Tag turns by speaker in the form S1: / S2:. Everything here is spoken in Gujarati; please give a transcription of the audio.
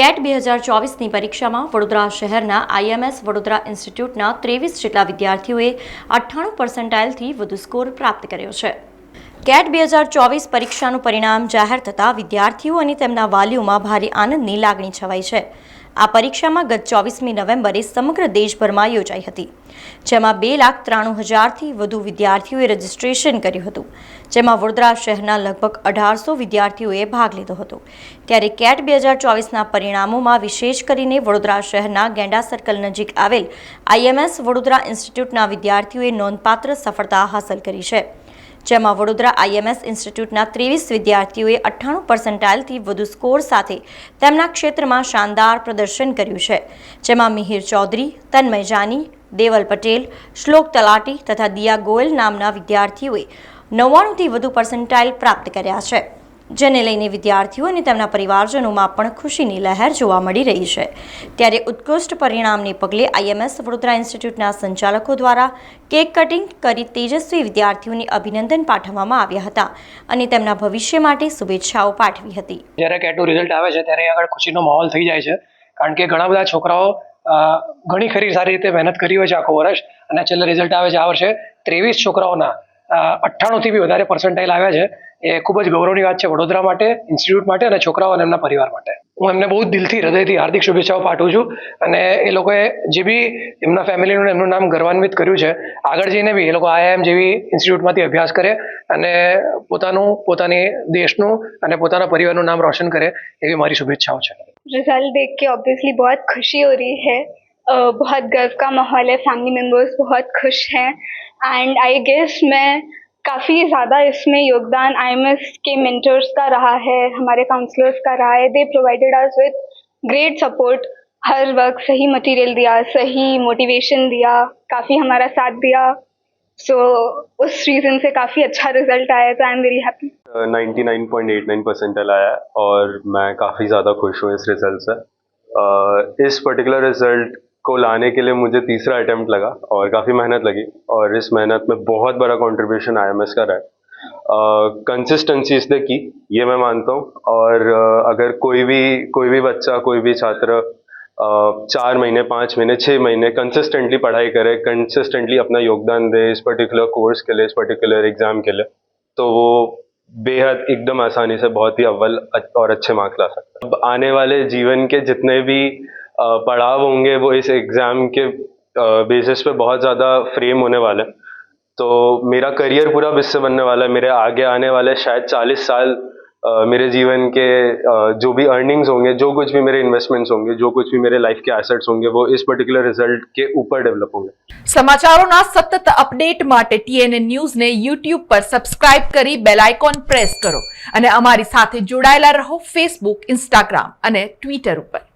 S1: કેટ બે હજાર ચોવીસની પરીક્ષામાં વડોદરા શહેરના આઈએમએસ વડોદરા ઇન્સ્ટિટ્યૂટના ત્રેવીસ જેટલા વિદ્યાર્થીઓએ અઠ્ઠાણું પર્સન્ટાઇલથી વધુ સ્કોર પ્રાપ્ત કર્યો છે કેટ બે હજાર ચોવીસ પરીક્ષાનું પરિણામ જાહેર થતાં વિદ્યાર્થીઓ અને તેમના વાલીઓમાં ભારે આનંદની લાગણી છવાઈ છે આ પરીક્ષામાં ગત ચોવીસમી નવેમ્બરે સમગ્ર દેશભરમાં યોજાઈ હતી જેમાં બે લાખ ત્રાણું હજારથી વધુ વિદ્યાર્થીઓએ રજીસ્ટ્રેશન કર્યું હતું જેમાં વડોદરા શહેરના લગભગ અઢારસો વિદ્યાર્થીઓએ ભાગ લીધો હતો ત્યારે કેટ બે હજાર ચોવીસના પરિણામોમાં વિશેષ કરીને વડોદરા શહેરના ગેંડા સર્કલ નજીક આવેલ આઈએમએસ વડોદરા ઇન્સ્ટિટ્યૂટના વિદ્યાર્થીઓએ નોંધપાત્ર સફળતા હાંસલ કરી છે જેમાં વડોદરા આઈએમએસ ઇન્સ્ટિટ્યૂટના ત્રેવીસ વિદ્યાર્થીઓએ અઠ્ઠાણું પર્સન્ટાઇલથી વધુ સ્કોર સાથે તેમના ક્ષેત્રમાં શાનદાર પ્રદર્શન કર્યું છે જેમાં મિહિર ચૌધરી તન્મય જાની દેવલ પટેલ શ્લોક તલાટી તથા દિયા ગોયલ નામના વિદ્યાર્થીઓએ નવ્વાણુંથી વધુ પર્સન્ટાઇલ પ્રાપ્ત કર્યા છે જેને લઈને વિદ્યાર્થીઓ અને તેમના પરિવારજનોમાં પણ ખુશીની લહેર જોવા મળી રહી છે ત્યારે ઉત્કૃષ્ટ પરિણામને પગલે આઈએમએસ વડોદરા ઇન્સ્ટિટ્યૂટના સંચાલકો દ્વારા કેક કટિંગ કરી તેજસ્વી વિદ્યાર્થીઓને અભિનંદન પાઠવવામાં આવ્યા હતા અને તેમના ભવિષ્ય માટે શુભેચ્છાઓ પાઠવી હતી
S2: જ્યારે કેટનું રિઝલ્ટ આવે છે ત્યારે આગળ ખુશીનો માહોલ થઈ જાય છે કારણ કે ઘણા બધા છોકરાઓ ઘણી ખરી સારી રીતે મહેનત કરી હોય છે આખો વર્ષ અને છેલ્લે રિઝલ્ટ આવે છે આ વર્ષે ત્રેવીસ છોકરાઓના અઠ્ઠાણુંથી બી વધારે પર્સન્ટાઇલ આવ્યા છે え ખૂબ જ ગૌરવની વાત છે વડોદરા માટે ઇન્સ્ટિટ્યુટ માટે અને છોકરાઓ અને એમના પરિવાર માટે હું એમને બહુ જ દિલથી હૃદયથી હાર્દિક શુભેચ્છાઓ પાઠવું છું અને એ લોકોએ જે ભી એમના ફેમિલીનો એનું નામ ગર્વાન্বিত કર્યું છે આગળ જઈને ભી એ લોકો આઈએમ જેવી ઇન્સ્ટિટ્યુટમાંથી અભ્યાસ કરે અને પોતાનું પોતાની દેશનું અને પોતાનો પરિવારનું નામ રોશન કરે એવી મારી શુભેચ્છાઓ છે
S3: રિઝલ્ટ દેખકે ઓબ્વિયસલી બહુત ખુશી ઓરી હે બહુત ગર્વ કા માહોલ હે સંગી મેમ્બર્સ બહુત ખુશ હે એન્ડ આઈ ગિવ્સ મે काफ़ी ज़्यादा इसमें योगदान आई के मेंटर्स का रहा है हमारे काउंसलर्स का रहा है they provided us with great support हर वक्त सही मटेरियल दिया सही मोटिवेशन दिया काफ़ी हमारा साथ दिया सो so, उस रीज़न से काफ़ी अच्छा रिजल्ट आया तो I am very happy
S4: ninety nine point eight nine percentile आया और मैं काफ़ी ज़्यादा खुश हूँ इस रिज़ल्ट से uh, इस पर्टिकुलर रिज़ल्ट को लाने के लिए मुझे तीसरा अटैम्प्ट लगा और काफ़ी मेहनत लगी और इस मेहनत में बहुत बड़ा कॉन्ट्रीब्यूशन आई का रहा कंसिस्टेंसी इसने की ये मैं मानता हूँ और uh, अगर कोई भी कोई भी बच्चा कोई भी छात्र uh, चार महीने पाँच महीने छः महीने कंसिस्टेंटली पढ़ाई करे कंसिस्टेंटली अपना योगदान दे इस पर्टिकुलर कोर्स के लिए इस पर्टिकुलर एग्ज़ाम के लिए तो वो बेहद एकदम आसानी से बहुत ही अव्वल और अच्छे मार्क्स ला सकता है अब आने वाले जीवन के जितने भी पड़ाव होंगे वो इस एग्ज़ाम के बेसिस पे बहुत ज़्यादा फ्रेम होने वाले हैं तो मेरा करियर पूरा इससे बनने वाला है मेरे आगे आने वाले शायद चालीस साल Uh, मेरे जीवन के uh, जो भी अर्निंग्स होंगे जो कुछ भी मेरे इन्वेस्टमेंट्स होंगे जो कुछ भी मेरे लाइफ के एसेट्स होंगे वो इस पर्टिकुलर रिजल्ट के ઉપર ડેવલપ હોંગે
S5: સમાચારોના સતત અપડેટ માટે ટીએનએ ન્યૂઝને યુટ્યુબ પર સબસ્ક્રાઇબ કરી બેલ આઇકોન પ્રેસ કરો અને અમારી સાથે જોડાયેલા रहो फेसबुक इंस्टाग्राम અને ટ્વિટર ઉપર